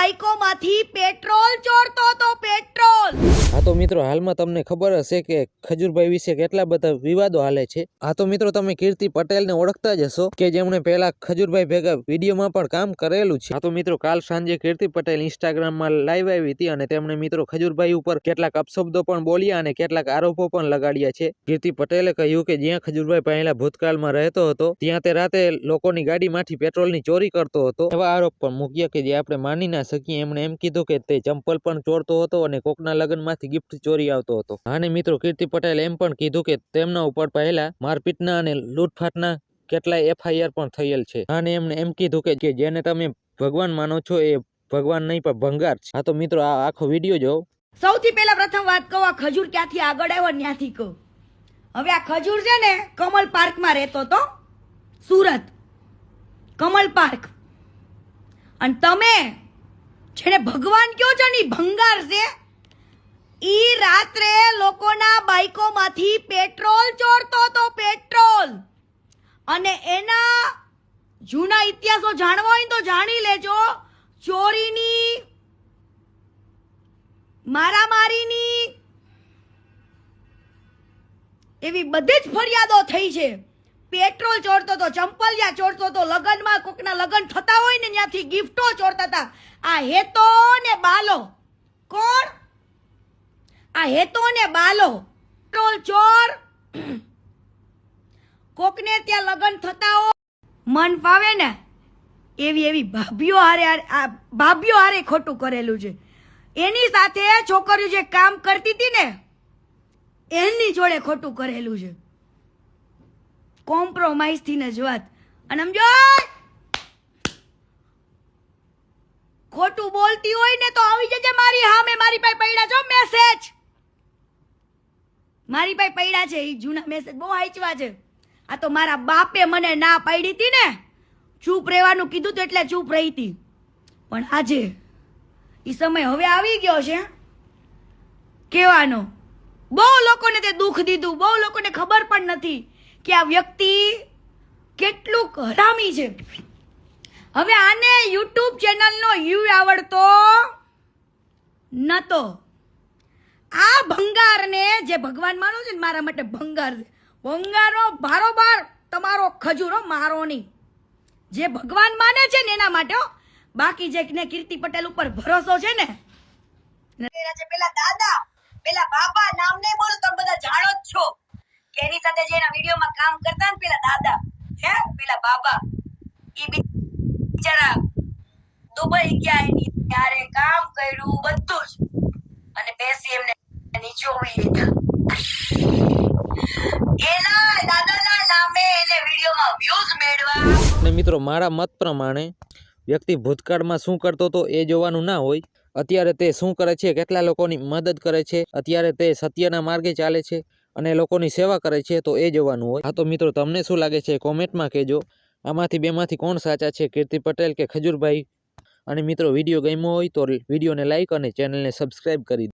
બાઈકોમાંથી petrol ચોરતો તો petrol. હા તો મિત્રો, હાલમાં તમને ખબર હશે કે ખજૂરભાઈ વિશે કેટલા બધા વિવાદો હાલે છે. હા તો મિત્રો, તમે કીર્તિ પટેલને ઓળખતા જ હશો કે જેમણે પહેલા ખજૂરભાઈ ભેગા વિડીયોમાં પણ કામ કરેલું છે. હા તો મિત્રો, કાલ સાંજે કીર્તિ પટેલ ઇન્સ્ટાગ્રામમાં લાઈવ આવી હતી અને તેમણે મિત્રો ખજૂરભાઈ ઉપર કેટલાક અપશબ્દો પણ બોલ્યા અને કેટલાક આરોપો પણ લગાડ્યા છે. કીર્તિ પટેલે કહ્યું કે જ્યાં ખજૂરભાઈ પહેલા ભૂતકાળમાં રહેતો હતો, ત્યાં તે રાતે લોકોની ગાડીમાંથી પેટ્રોલની ચોરી કરતો હતો. એવા આરોપ પણ મૂક્યા કે જે આપણે માની ના શકીએ. એમણે એમ કીધું કે તે ચંપલ પણ ચોરતો હતો અને કોકના લગ્નમાંથી ગિફ્ટ ચોરી આવતો હતો. અને મિત્રો કીર્તિ પટેલ એમ પણ કીધું કે તેમના ઉપર પહેલા મારપીટના અને લૂંટફાટના કેટલાય એફઆઈઆર પણ થયેલ છે. અને એમને એમ કીધું કે જેને તમે ભગવાન માનો છો એ ભગવાન નહીં, પણ ભંગાર છે. હા તો મિત્રો, આ આખો વીડિયો જો. સૌથી પહેલા પ્રથમ વાત કહું, આ ખજૂર ક્યાંથી આગળ આવ્યો ત્યાંથી કહું. હવે આ ખજૂર છે ને, કમલ પાર્કમાં રહેતો તો સુરત. કમલ પાર્ક. અને તમે, જેને ભગવાન કયો છો ને ભંગાર છે. ઈ રાત્રે લોકોના બાઈકોમાંથી પેટ્રોલ ચોરતો તો પેટ્રોલ. અને એના જૂના ઇતિહાસો જાણવા હોય તો જાણી લેજો. ચોરીની, મારામારીની એવી બધી જ ફરિયાદો થઈ છે. પેટ્રોલ ચોરતો તો, ચંપલિયા ચોરતો તો, લગનમાં કોકના લગ્ન થતા હોય ને ત્યાંથી ગિફ્ટો ચોરતા હતા. આ હેતો ને બાલો. કોણ? આ હેતો ને બાલો. કોલ ચોર. કોકને ત્યાં લગન થતા હો. મન ફાવે ને. એવી એવી ભાભીઓ હારે ભાભીઓ હારે ખોટું કરેલું છે. એની સાથે છોકરીઓ જે કામ કરતી હતી ને, એની જોડે ખોટું કરેલું છે. કોમ્પ્રોમાઇઝથી જ વાત અને સમજો ખોટું બોલતી હોય ને તો આવી જજે મારી સામે મારી પાસે પડ્યા છો મેસેજ મારી પાસે પડ્યા છે એ જૂના મેસેજ બહુ હાચવા છે. આ તો મારા બાપે મને ના પાડી હતી ને. ચૂપ રહેવાનું કીધું તો એટલે ચૂપ રહી હતી. પણ આજે એ સમય હવે આવી ગયો છે કહેવાનો. બહુ લોકોને તે દુઃખ દીધું, બહુ લોકોને ખબર પણ નથી કે આ વ્યક્તિ કેટલું હરામી છે. હવે આને યુટ્યુબ ચેનલનો યુ આવડતો નતો. આ ભંગારને જે ભગવાન માનો છે ને મારા માટે ભંગાર છે. ભંગારનો બારોબાર તમારો ખજૂરો મારો નહીં. જે ભગવાન માને છે ને એના માટે બાકી જે ને કીર્તિ પટેલ ઉપર ભરોસો છે ને પેલા દાદા, પેલા બાબા નામ ને બોલો, તમે બધા જાણો જ છો કે સાથે જે એના વિડીયોમાં કામ કરતા ને પેલા દાદા, હે, પેલા બાબા, ઈ બિચારા દુબઈ ગયા એની ત્યારે કામ કર્યું બધું જ અને બેસી એમને નીચોવી એના દાદાના નામે એને વિડીયોમાં વ્યૂઝ મેળવા અને મિત્રો, મારા મત પ્રમાણે વ્યક્તિ ભૂતકાળમાં શું કરતો હતો એ જોવાનું ના હોય. અત્યારે તે શું કરે છે, કેટલા લોકોની મદદ કરે છે, અત્યારે તે સત્યના માર્ગે ચાલે છે અને લોકોની સેવા કરે છે, તો એ જોવાનું હોય. હા તો મિત્રો, તમને શું લાગે છે? કોમેન્ટમાં કહેજો. આમાંથી બેમાંથી કોણ સાચા છે? કીર્તિ પટેલ કે ખજૂરભાઈ? અને મિત્રો, વીડિયો ગમ્યો હોય તો વિડીયોને લાઈક અને ચેનલને સબસ્ક્રાઈબ કરી